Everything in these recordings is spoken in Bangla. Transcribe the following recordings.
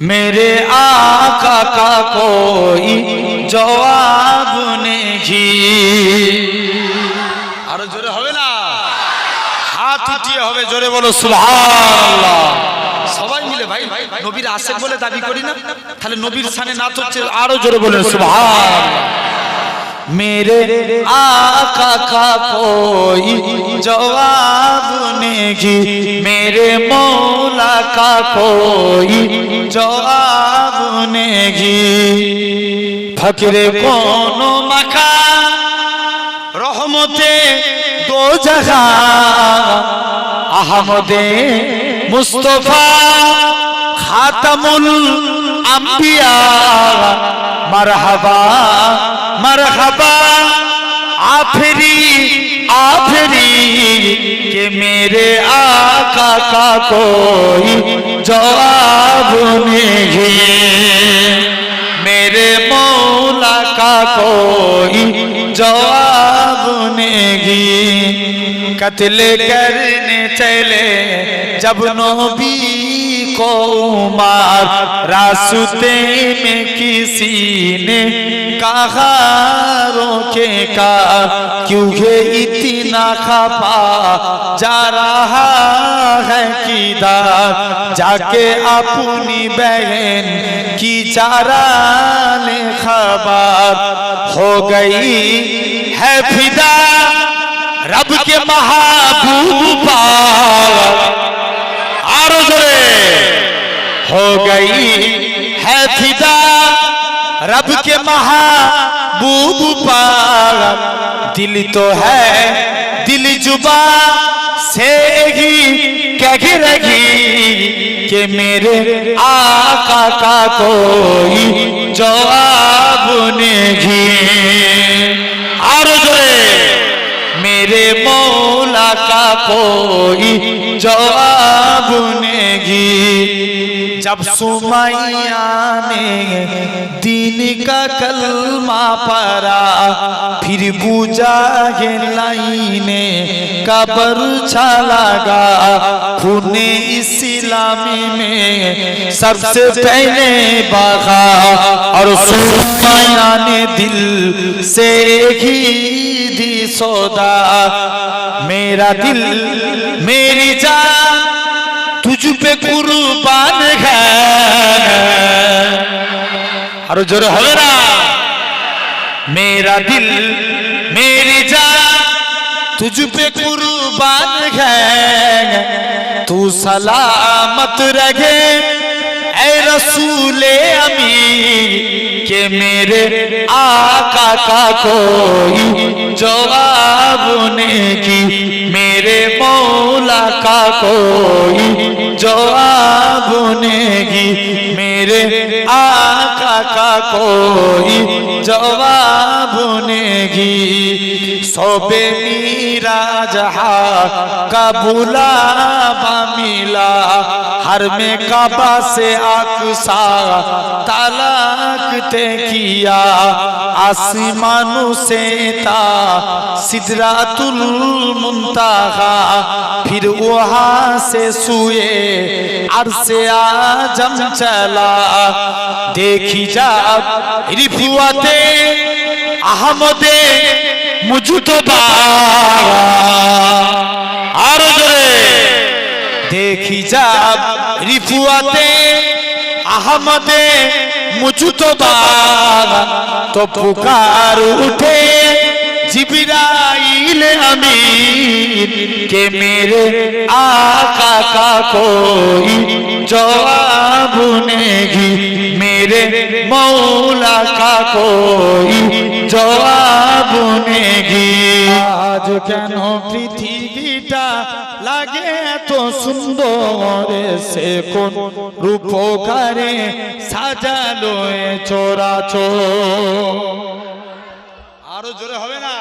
मेरे आका का कोई जवाब नहीं আরো জোরে হবে না হাত উঠিয়ে হবে জোরে বলো সুবহানাল্লাহ সবাই মিলে ভাই নবীর আসে বলে দাবি করি না তাহলে নবীর সানে নাচ হচ্ছে আরো জোরে বলে সুবহানাল্লাহ मेरे आका का कोई जवाब नहीं मेरे मौला का कोई जवाब नहीं फकरे कोनो मका रहमते दो जगह अहमदे मुस्तफा खातमुल আম্বিয়া মারহাবা মারহাবা आफरी आफरी के मेरे आका का कोई जवाब नहीं मेरे मौला का कोई जवाब नहीं कत्ल करने चले जब नबी قومات راستے میں کسی نے کہا، روکے کا کیوں یہ اتنا خفا جا رہا ہے کیدار جا کے اپنی بہن کی چارہ خبر ہو گئی ہے۔ فدا، رب کے محبوبہ आरो जोरे हो गई है फिदा रब के महबूब पार दिल तो है दिल जुबा से ही कह रही कि मेरे आका का कोई जवाब नहीं और जोरे میرے مولا کا کوئی جواب گی جب سمیہ نے دین کا کلمہ پرا پھر بوجا یہ لائنیں قبر چھا لگا خون اسلامی میں سب سے پہلے باغا۔ اور سمیہ نے دل سے ہی دی سودا، میرا دل، میری جان تجھ پہ قربان ہے۔ اور جو ہورا میرا دل، میری جان تجھ پہ قربان ہے۔ تو سلامت رہے۔ রসুলে আমি কে মেরে আকা কা কোই জবাব নেকি মেরে মৌলা কা কোই জবাব নেকি মেরে আকা কা কোই জবাব নেকি সবে মিরা জহা কবুলা বামিলা हर में काबा से आकसा तलाक ते किया आसमानों से ता सिदरातुल मुंतहा फिर वहां से सुए अरसे आजम चला देखी जा रिफुआते আহমদে মুজুতবা আর জোরে দেখি যাব রিফুয়াতে, আহমদে মুচু তো পুকার উঠে জিবিরাইল আমি কে মেরে আকা কা কোই জবাব নেহি মেরে মৌলা কা কোই জবাব নেহি আজ কেন পৃথিবী লাগে এত সুন্দর সে কোন রূপকারে সাজালো এ চোরাচো আরও জোরে হবে না?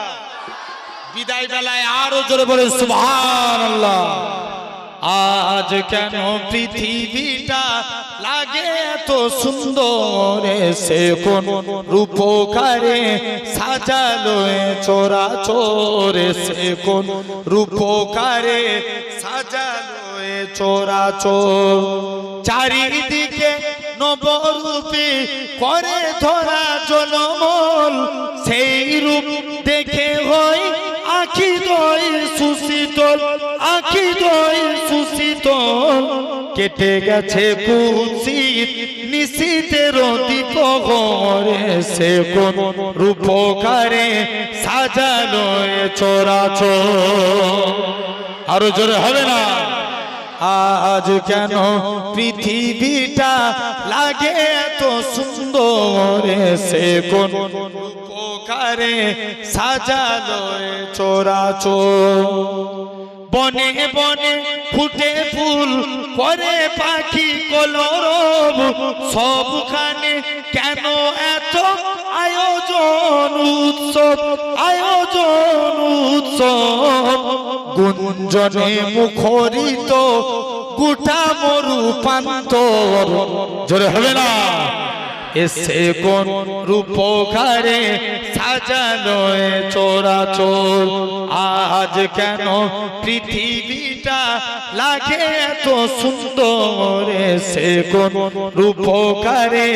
বিদায় বেলায় আরও জোরে বলে, সুবহানাল্লাহ। আজ কেন পৃথিবীটা লাগে এত সুন্দর? সে কোন রূপকারে সাজালো চোরা চোরে? সে কোন রূপকারে সাজালো এ লয়ে চোরাচোর চারিদিকে নবরূপে করে ধরা জনমল সেই রূপ দেখে হয় আখি দই সুশীতল। আখি সুশীতল কেটে গেছে কুশিত নিশীতের দীপগরে সে কোন রূপকারে সাজালো এ চোরাচোর। আরও জোরে হবে না। আজ কেন পৃথিবীটা লাগে এত সুন্দর সে কোন উপকারে সাজালো এ চোরাচোর। বনে বনে ফুটে ফুল করে পাখি কলরব। সবখানে কেন এত আয়োজন উৎসব? আয়োজন উৎসব। গুঞ্জনে মুখরিত গোটা মরু পান্তর জোরে হবে না। এসে কোন রূপকারে সাজালো এ চোরাচোর আজ কেন পৃথিবীটা লাগে এত সুন্দর? এসে কোন রূপকারে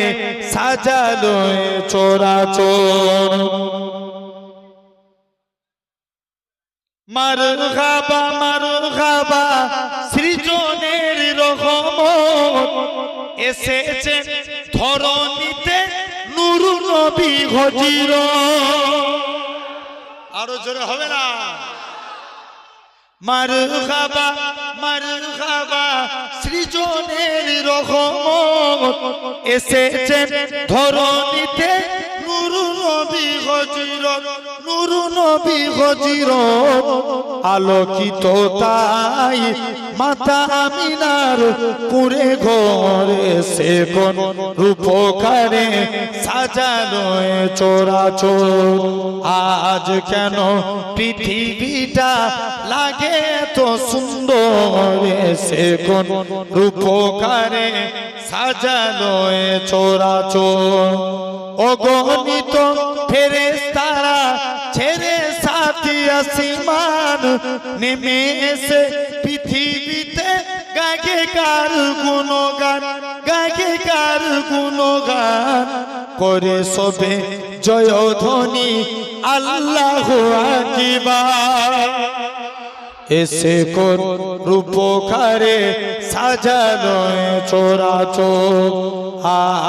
সাজালো এ চোরাচোর মার খাবা মার খাবা, সৃজনের রহমত। এসেছে ধরণীতে নুরু নবী হজির। আরও জোরে হবে না? মার খাবা মার খাবা সৃজনের রহমত। এসেছে ধরণীতে নুরু নবী হজিরত নুরু নবী হজিরত আলোকিত তাই মাতা আমিনার কুড়ে ঘরে সে কোন রূপকারে সাজালো এ চোরাচোর। আজ কেন পৃথিবীটা লাগে তো সুন্দর সে কোন রূপকারে সাজালো এ চোরাচোর। অগণিত সাথী আসিমান নেমে এসে পৃথিবীতে গাগে কার গুণগান গাগে কার গুণগান করে সবে জয় ধ্বনি আল্লাহ akibar এসে কোন রূপকারে সাজানো চোরাচো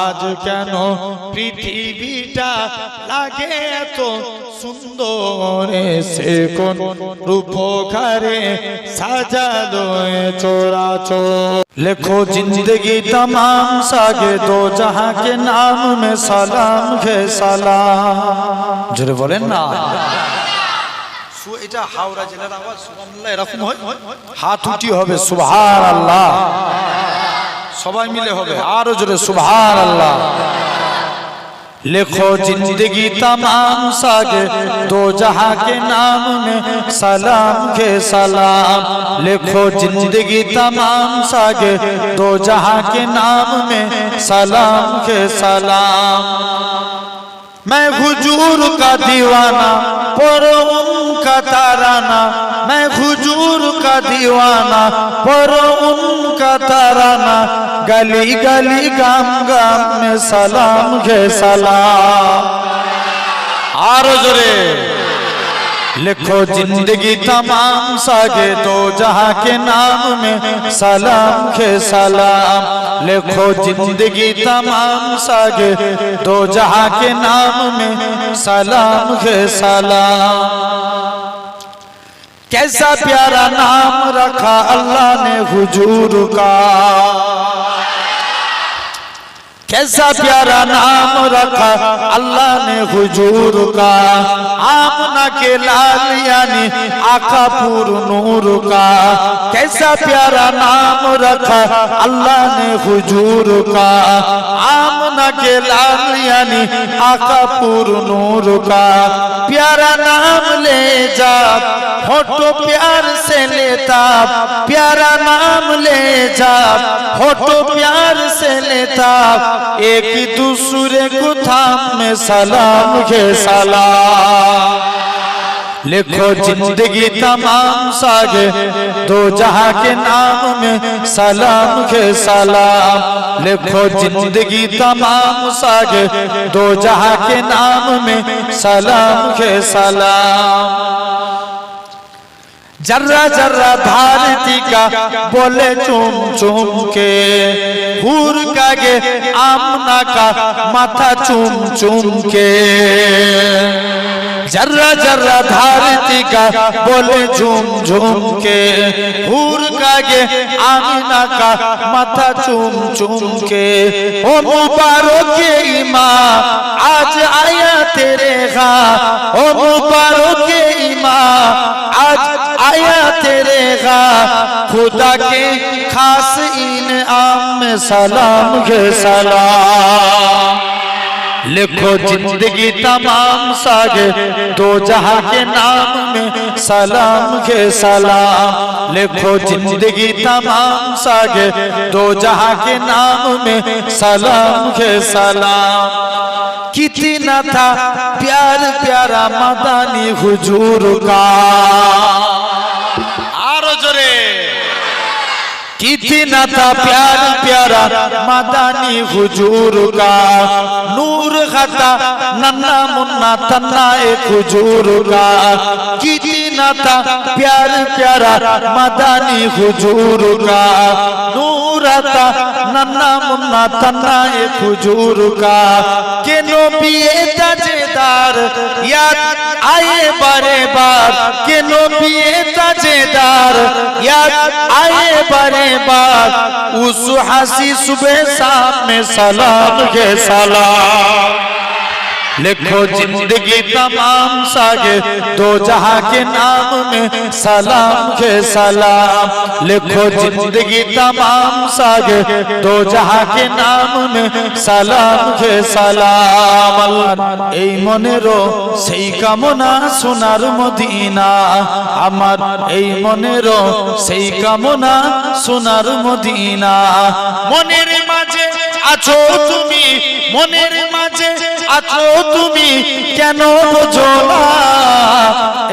আজ কেন পৃথিবীটা লাগে এত সুন্দর? এসে কোন রূপকারে সাজানো চোরাচো লেখো জিন্দগি তাম সাগে তো যাহাকে নাম মে সালাম ঘে সালাম। জোরে বলেন না। এটা হাওড়া জেলার আওয়াজ সুবহানাল্লাহ এরকম হয় হাত উঠি হবে সুবহানাল্লাহ সবাই মিলে হবে আরও জোরে সুবহানাল্লাহ لکھو زندگی تمام ساگ دو جہاں کے نام میں سلام کے سلام لکھو زندگی تمام ساگ دو جہاں کے نام میں سلام کے سلام میں خجور کا دیوانہ پروں کا تارانہ۔ میں خجور کا دیوانہ پروں کا تارانہ۔ گلی گلی گام گام میں سلام ہے سلام۔ آرزرے لکھو زندگی تمام ساگے دو جہاں کے نام میں سلام کے سلام۔ لکھو زندگی تمام ساگے دو جہاں کے نام میں سلام کے سلام۔ کیسا پیارا نام رکھا اللہ نے حجور کا۔ कैसा प्यारा नाम रखा अल्लाह ने हुजूर का आमना के लाल यानी आका पूर नूर का कैसा प्यारा नाम रखा अल्लाह ने हुजूर का आमना के लाल यानी आका पूर नूर का प्यारा नाम ले जा फोटो प्यार से लेता प्यारा नाम ले जा फोटो प्यार से लेता ایک دوسرے کو تھام میں سلام کے سلام۔ لکھو زندگی تمام ساگے دو جہاں کے نام میں سلام کے سلام۔ لکھو جندگی تمام ساگے دو جہاں کے نام میں سلام کے سلام۔ जर्रा जर्रा धारती का बोले चुम चुम के हुर का गे आमना का माथा चुम चुम के جرہ جرہ دھارتی کا بولے جھوم جھوم کے۔ بھور کا یہ آمینہ کا ماتھا چوم چوم کے۔ او مبارک ایمان، آج آیا تیرے غاں۔ او مبارک ایمان، آج آیا تیرے غاں۔ خدا کے خاص انعام، سلام کے سلام۔ لکھو زندگی تمام ساگے دو جہاں کے نام میں سلام کے سلام۔ لکھو زندگی تمام ساگے دو جہاں کے نام میں سلام کے سلام۔ کتنا تھا پیار، پیارا مدانی حجور کا۔ कितना था प्यार प्यारा मदानी हुजूर का नूर खाता नन्ना मुन्ना तन्ना एक हुजूर का कितना था प्यार प्यारा मदानी हुजूर का नूर आता नन्ना मुन्ना तन्ना एक हुजूर का के नबिए ताजेदार याद आए बारे बार के नबिए ताजेदार याद आए बारे بعد اس حسی صبح ساتھ میں سلام یہ سلام۔ लिखो जिंदगी तमाम सागे दो जहां के नाम में सलाम के सलाम लिखो जिंदगी तमाम सागे दो जहां के नाम में सलाम के सलाम আল্লাহ এই মনেরও সেই কামনা সোনার মদিনা আমার এই মনেরও সেই কামনা সোনার মদিনা মনের মাঝে আছো তুমি মনের মাঝে, আছো তুমি কেন বোঝো না?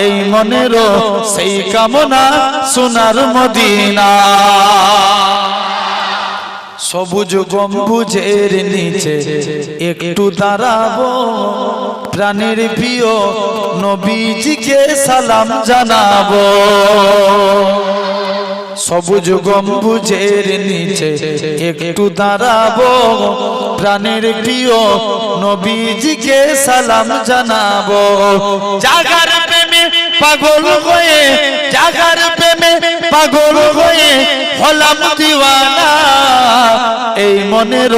এই মনেরও সেই কামনা সোনার মদিনা। সবুজ গম্বুজের নিচে একটু দাঁড়াবো। প্রাণের প্রিয় নবীজিকে সালাম জানাব। সবুজ গম্বুজের নিচে একটু দাঁড়াবো। প্রাণের প্রিয় নবীজিকে সালাম জানাব। জাগার প্রেমে পাগল হয়ে, জাগার প্রেমে পাগল হয়ে হলাম দিওয়ানা, এই মনের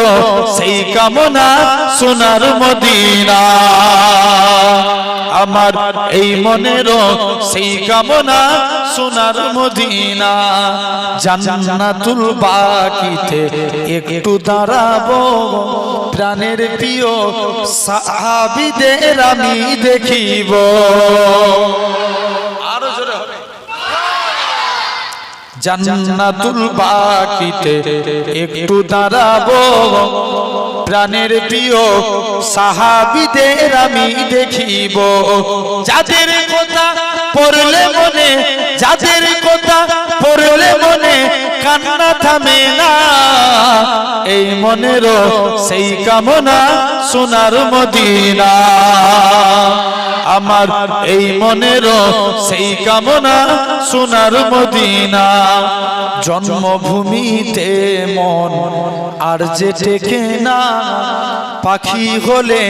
সেই কামনা সোনার মদিনা। আমার এই মনের সেই কামনা সোনার মদিনা। জান্নাতুল বাকিতে একটু দাঁড়াবো, প্রাণের প্রিয় সাহাবিদের আমি দেখিব আরও জোরে হবে জান্নাতুল বাকিতে একটু দাঁড়াবো। প্রাণের প্রিয় সাহাবিদের আমি দেখিব। যাদের কথা পড়লে মনে, যাদের কথা পড়লে মনে কান্না থামে না। এই মনের সেই কামনা সোনার মদিনা। আমার এই মনের সেই কামনা সোনার মদিনা। জন্মভূমিতে মন আর যে টেকে না, পাখি হলে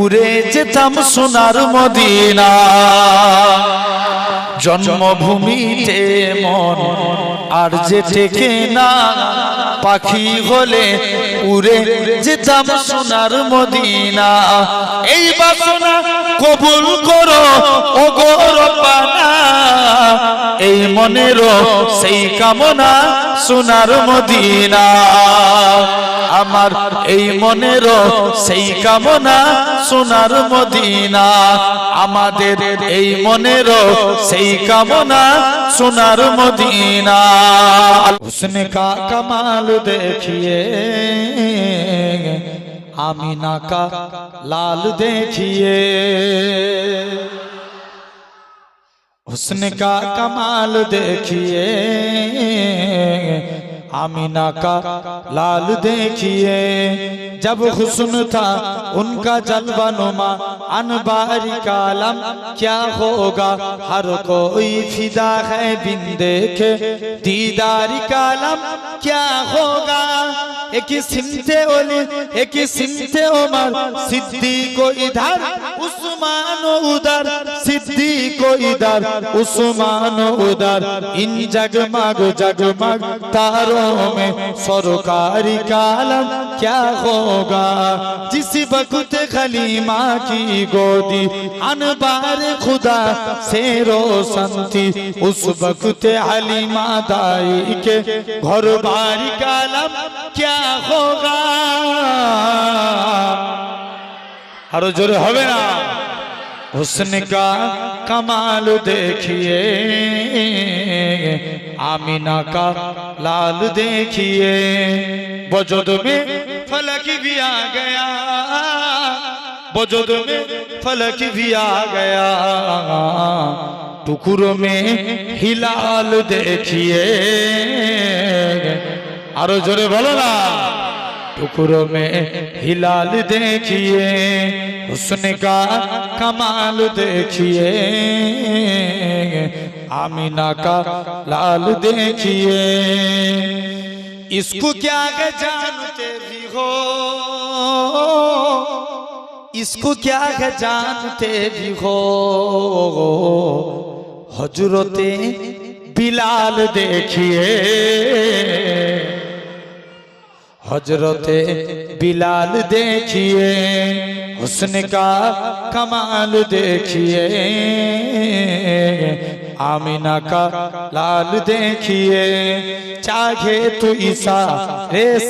উড়ে যেতাম সোনার মদিনা। জন্মভূমিতে মন আর যে টেকে না পাখি হলে উড়ে যেতাম সোনার মদিনা। এই বাসনা কবুল করো ও গৌরবানা এই মনের সেই কামনা সোনার মদিনা। আমার এই মনের সেই কামনা সোনার মদিনা। আমাদের এই মনের সেই কামনা سنر مدینہ۔ حسن کا کمال دیکھیے۔ آمینہ کا لال دیکھیے۔ حسن کا کمال دیکھیے۔ آمینہ کا لال دیکھیے۔ जब हुस्न था उनका जलवा नुमा अनबारी कालम क्या होगा हर कोई फिदा है बिन देखे दीदारी कालम क्या होगा एक ही सिमते ओली एक ही सिमते उमर सिद्दीक को इधर उस्मान उधर सिद्दीक को इधर उस्मान उधर इन जगमग जगमग तारों में सरकारी कालम کیا ہوگا؟ جس وقت خلیمہ کی گودی، انبار خدا سے روشن تھی، اس وقت حلیمہ دائی کے گھر باری کا لب کیا ہوگا؟ ہر جر ہونا حسن کا کمال دیکھیے۔ आमीना का लाल देखिए वजद में फलक भी आ गया वजद में फलक भी आ गया टुकड़ों में हिलाल देखिए আরো জোরে বলো না टुकड़ों में हिलाल देखिए हुस्न का آمینہ کا لال دیکھیے اس کو کیا ہے جانتے بھی ہو؟ اس کو کیا ہے جانتے بھی ہو؟ حجرتیں بلال دیکھیے۔ حجرتیں بلال دیکھیے۔ حسن کا کمال دیکھیے۔ آمینہ کا لال دیکھیے، چاہے تو عیسیٰ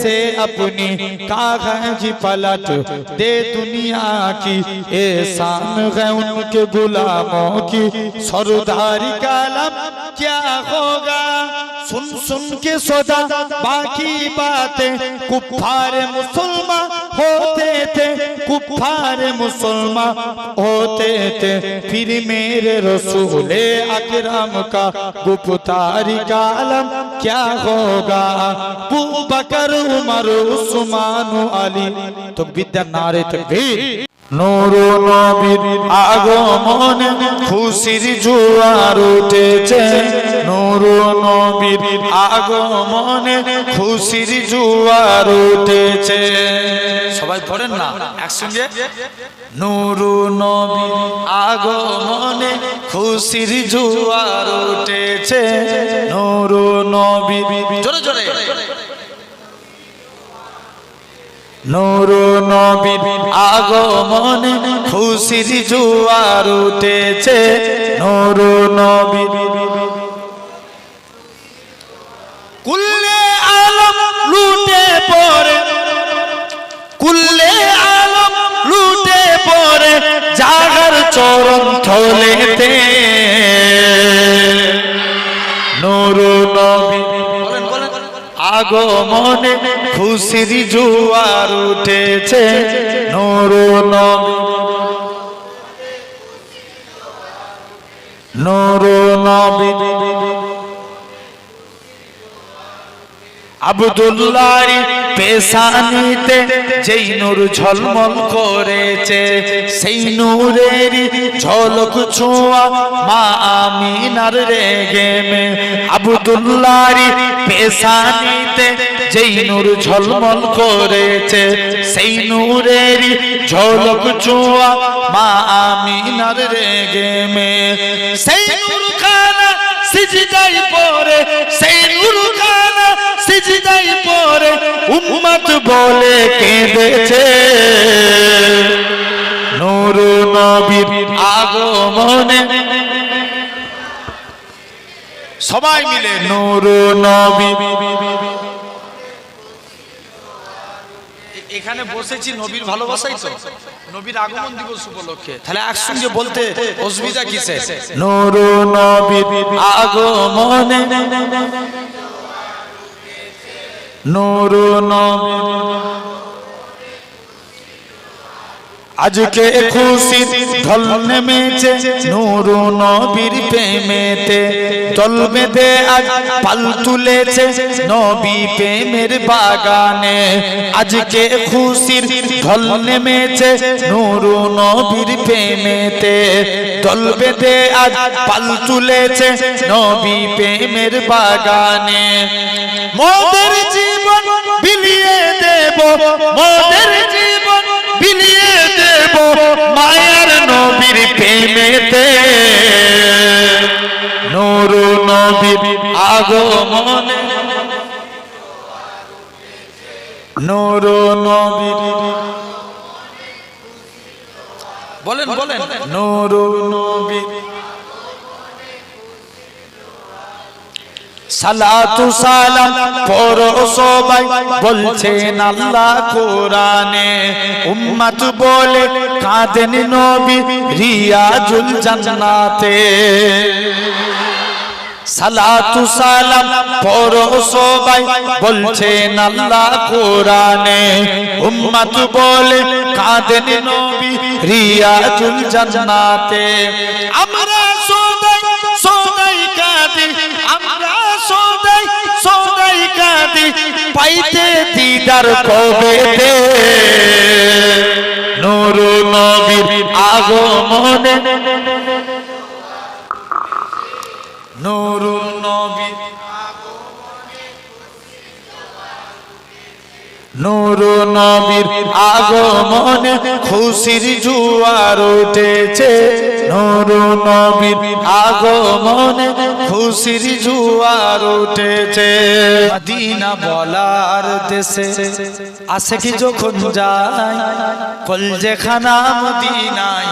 سے اپنی کاغذ پلٹ دے دنیا کی احسان ہے ان کے غلاموں کی سرداری کالم کیا ہوگا؟ سن सुन के सोदा बाकी बातें कुफार मुसलमान होते थे कुफार मुसलमान होते थे फिर मेरे रसूले अकरम का गुप्तारी कालम क्या होगा बू बकर उमर उस्मान अली तो विद्या नारे तकबीर নূর নবীর আগমনে খুশির জোয়ার উঠেছে নূর নবীর আগমনে খুশির জোয়ার উঠেছে। সবাই পড়েন না, একসঙ্গে। নূর নবীর আগমনে খুশির জোয়ার উঠেছে। নূর নবীর জোরে জোরে। নূর নবীর আগমনে খুশির জোয়ার উঠেছে। নূর নবীর কুল্লে আলম লুটে পড়ে। কুল্লে আলম লুটে পড়ে, জাগার চরণ থলেতে। নূর নবী আগমনে খুশির জোয়ার উঠেছে। নূর নবী নূর নবী আবদুল্লাহর পেশানিতে যেই নূর ঝলমল করেছে, সেই নূরের ঝলক ছোঁয়া মা আমিনার রেগে মে। আবদুল্লাহর পেশানিতে যেই নূর ঝলমল করেছে, সেই নূরের ঝলক ছোঁয়া মা আমিনার রেগে মে। সেই নূর খানা সিজদাই পরে সেই উম্মত বলে কেঁদেছে। নূর নবীর আগমনে। সবাই মিলে নূর নবী। এখানে বসেছি নবীর ভালোবাসাই তো। নবীর আগমন দিবস উপলক্ষে। তাহলে একসঙ্গে বলতে অসুবিধা কিসে নূর নবীর আগমনে। নূর আজকে খুশি ঢল নেমেছে, নূর নবীর প্রেমেতে। দল বেঁধে আজ পাল তুলেছে নবী প্রেমের বাগানে। আজকে খুশির ঢল নেমেছে, নূর নবীর প্রেমেতে। দল বেঁধে আজ পাল তুলেছে নবী প্রেমের বাগানে। মোদের জীবন বিলিয়ে দেব মোদের জীবন বিলিয়ে দেব মায়ার নবীর প্রেমেতে। নূর নবীর আগমনে। নূর নবীর বলেন বলেন। নূর নবীর সালাতু সালাম পড়ো সবাই, বলছেন আল্লাহ কোরআনে। উম্মত বলে কাঁদেন নবী রিয়াজুল জান্নাতে। সালাতু সালাম পড়ো সবাই, বলছেন আল্লাহ কোরআনে। উম্মত বলে কাঁদেন নবী রিয়াজুল জান্নাতে। আমরা সদাই সদাই কাঁদি সদাই কাঁদি পাইতে দিদার আগমনে। নুরুল নবী নূর নবীর আগমনে খুশির জুয়ার উঠেছে। নূর নবীর আগমনে খুশির জুয়ার উঠেছে। মদিনা বলার দেশে আসে কি যখন যায় কল যেখানা মদিনায়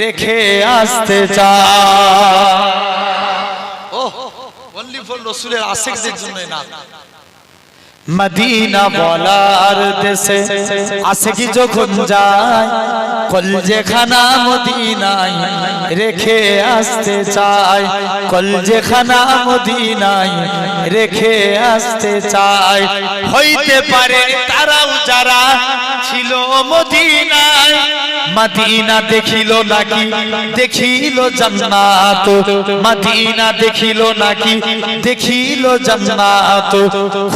রেখে আসতে চায়। ও অনলি ফর রসুলের আশেকদের জন্য না। মদিনা বলার দেশে আসে কি যখন যায়, কল যেখানা মদিনায় রেখে আসতে চায়, কল যেখানা মদিনায় রেখে আসতে চায়। হইতে পারে তারাও যারা ছিল মদিনায় মদিনা দেখিল নাকি? দেখিল জান্নাত। মদিনা দেখিল নাকি? দেখিল জান্নাত।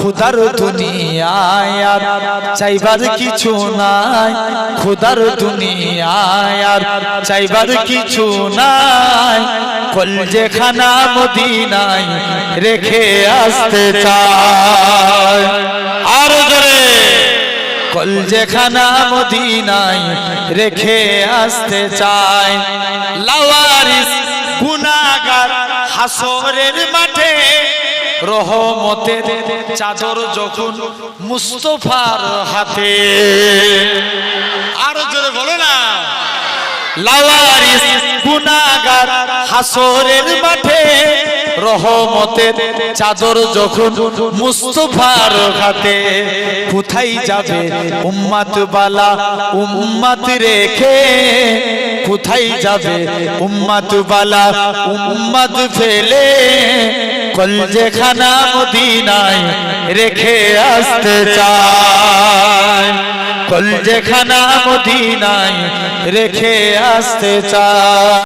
খুদার দুনিয়ায় চাইবার কিছু নাই। খুদার দুনিয়ায় চাইবার কিছু নাই। কল যেখানা মদিনায় রেখে আসতে চায়। আর জোরে। কল যেখানা মদিনায় রেখে আসতে চায়। লাওয়ারিস গুনাগার হাসরের মাঠে রহমতের চাদর যখন মুস্তফার হাতে। আরও জোরে বলো না। লাওয়ারিস গুনাগার হাসরের মাঠে রহমতের চাদর যখন মুস্তফার হাতে কোথায় যাবে উম্মাত বালা উম্মাত রেখে? কোথায় যাবে উম্মাত বালা উম্মাত ফেলে? কল যেখানা মদিনায় রেখে আসতে চায়। কল যেখানা মদিনায় রেখে আসতে চায়।